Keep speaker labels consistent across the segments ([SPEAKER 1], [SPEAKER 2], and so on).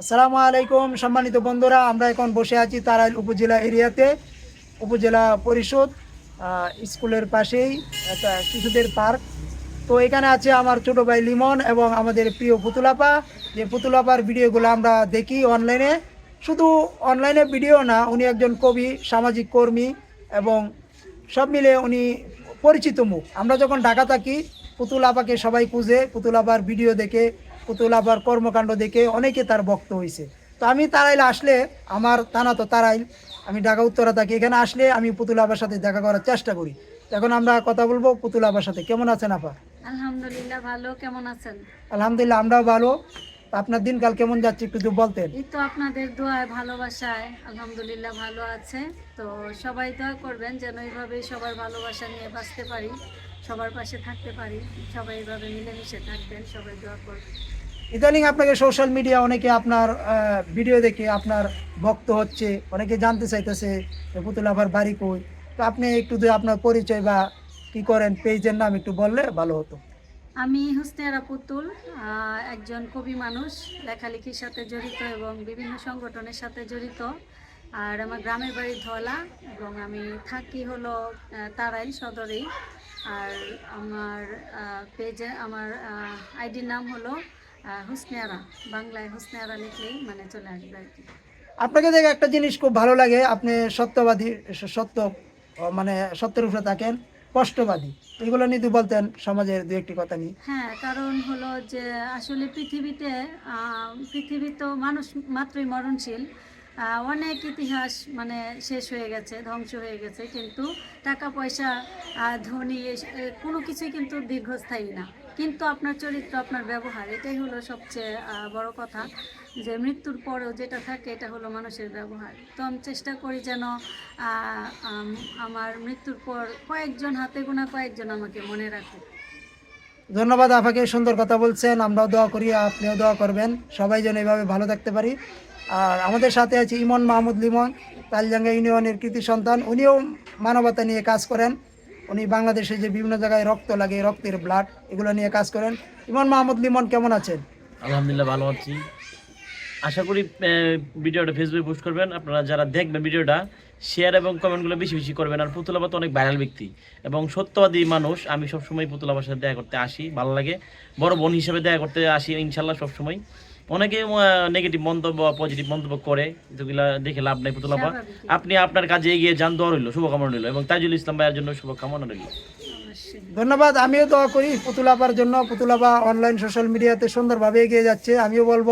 [SPEAKER 1] আসসালামু আলাইকুম, সম্মানিত বন্ধুরা, আমরা এখন বসে আছি তারাইল উপজেলা এরিয়াতে, উপজেলা পরিষদ স্কুলের পাশেই, একটা শিশুদের পার্ক। তো এখানে আছে আমার ছোট ভাই লিমন এবং আমাদের প্রিয় পুতুলাপা। যে পুতুলাপার ভিডিওগুলো আমরা দেখি অনলাইনে, শুধু অনলাইনে ভিডিও না, উনি একজন কবি, সামাজিক কর্মী এবং সব মিলে উনি পরিচিত মুখ। আমরা যখন ঢাকা থাকি পুতুল আপাকে সবাই খুঁজে পুতুল আপার ভিডিও দেখে পুতুল আপার কর্মকাণ্ড দেখে অনেকে তার ভক্ত হয়েছে তো আমি তারাইল আসলে আমার থানা তো তারাইল আমি ঢাকা উত্তরা থাকি এখানে আসলে আমি পুতুল আবার সাথে দেখা করার চেষ্টা করি। এখন আমরা কথা বলব পুতুল আবার সাথে। কেমন আছেন আপা?
[SPEAKER 2] আলহামদুলিল্লাহ ভালো কেমন আছেন?
[SPEAKER 1] আলহামদুলিল্লাহ আমরাও ভালো। আপনার দিনকাল কেমন যাচ্ছে একটু বলতেন?
[SPEAKER 2] এই তো আপনাদের দোয়ায় ভালোবাসায় আলহামদুলিল্লাহ ভালো আছে। তো সবাই দোয়া করবেন যেন এইভাবে সবার ভালোবাসা নিয়ে বাঁচতে পারি। সবার পাশে থাকতে পারি সবাই এইভাবে মিলেমিশে থাকবেন সবাই দোয়া করবেন।
[SPEAKER 1] ইদানিং আপনাকে সোশ্যাল মিডিয়া অনেকে আপনার ভিডিও দেখে আপনার ভক্ত হচ্ছে অনেকে জানতে চাইতেছে পুতুল আবার বাড়ি কই। তো আপনি একটু যদি আপনার পরিচয় বা কি করেন পেজের নাম একটু বললে ভালো হতো।
[SPEAKER 2] আমি হুসনেরা পুতুল একজন কবি মানুষ লেখালেখির সাথে জড়িত এবং বিভিন্ন সংগঠনের সাথে জড়িত। আর আমার গ্রামের বাড়ি ধলা এবং আমি থাকি হলো তারাই সদরেই। আর আমার পেজে আমার আইডির নাম হলো হুসনেয়ারা বাংলায় হুসনেয়ারা লিখলেই মানে চলে আসবে আর কি।
[SPEAKER 1] আপনাকে দেখে একটা জিনিস খুব ভালো লাগে আপনি সত্যবাদী সত্য মানে সত্যের উপরে থাকেন স্পষ্টবাদী এগুলো নিয়ে বলতেন সমাজের দু একটি কথা নিয়ে।
[SPEAKER 2] হ্যাঁ কারণ হলো যে আসলে পৃথিবীতে পৃথিবী তো মানুষ মাত্রই মরণশীল অনেক ইতিহাস মানে শেষ হয়ে গেছে, ধ্বংস হয়ে গেছে, কিন্তু টাকা, পয়সা ধনী কোনো কিছুই কিন্তু দীর্ঘস্থায়ী না। কিন্তু আপনার চরিত্র, আপনার ব্যবহার, এটাই হলো সবচেয়ে বড় কথা যে মৃত্যুর পরেও যেটা থাকে, এটা হলো মানুষের ব্যবহার। তো আমি চেষ্টা করি যেন আমার মৃত্যুর পর কয়েকজন হাতে গোনা কয়েকজন আমাকে মনে রাখে
[SPEAKER 1] ধন্যবাদ আপাকে সুন্দর কথা বলছেন। আমরাও দোয়া করি, আপনিও দোয়া করবেন। সবাই যেন এইভাবে ভালো থাকতে পারি। আর আমাদের সাথে আছে ইমন মাহমুদ লিমন, তালজাঙ্গা ইউনিয়নের কৃতি সন্তান। উনিও মানবতা নিয়ে কাজ করেন। উনি বাংলাদেশে যে বিভিন্ন জায়গায় রক্ত লাগে, রক্তের ব্লাড এগুলো নিয়ে কাজ করেন। ইমন মাহমুদ লিমন, কেমন আছেন?
[SPEAKER 3] আলহামদুলিল্লাহ ভালো আছি। আশা করি ভিডিওটা ফেসবুকে পোস্ট করবেন। আপনারা যারা দেখবেন ভিডিওটা শেয়ার এবং কমেন্টগুলো বেশি বেশি করবেন। আর পুতুলাবা তো অনেক ভাইরাল ব্যক্তি। এবং সত্যবাদী মানুষ, আমি সবসময় পুতুলাবার সাথে দেখা করতে আসি, ভালো লাগে। বড় বোন হিসেবে দেখা করতে আসি ইনশাল্লাহ সবসময়। অনেকে নেগেটিভ মন্তব্য পজিটিভ মন্তব্য করে যেগুলা দেখে লাভ নাই পুতুলাবা
[SPEAKER 2] স্বাভাবিক।
[SPEAKER 3] আপনি আপনার কাজে এগিয়ে যান দোয়া রইল শুভকামনা রইল এবং তাজুল ইসলাম ভাইয়ের জন্য শুভকামনা রইল।
[SPEAKER 1] ধন্যবাদ আমিও দোয়া করি পুতুলাপার জন্য। পুতুলাপা অনলাইন সোশ্যাল মিডিয়াতে সুন্দরভাবে এগিয়ে যাচ্ছে আমিও বলব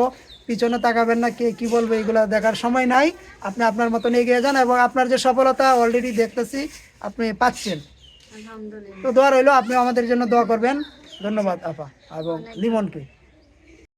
[SPEAKER 1] পিছনে তাকাবেন না কে কি বলবে এগুলো দেখার সময় নাই। আপনি আপনার মতন এগিয়ে যান এবং আপনার যে সফলতা অলরেডি দেখতেছি আপনি পাচ্ছেন। তো দোয়া রইল আপনি আমাদের জন্য দোয়া করবেন। ধন্যবাদ আপা এবং লিমনকে।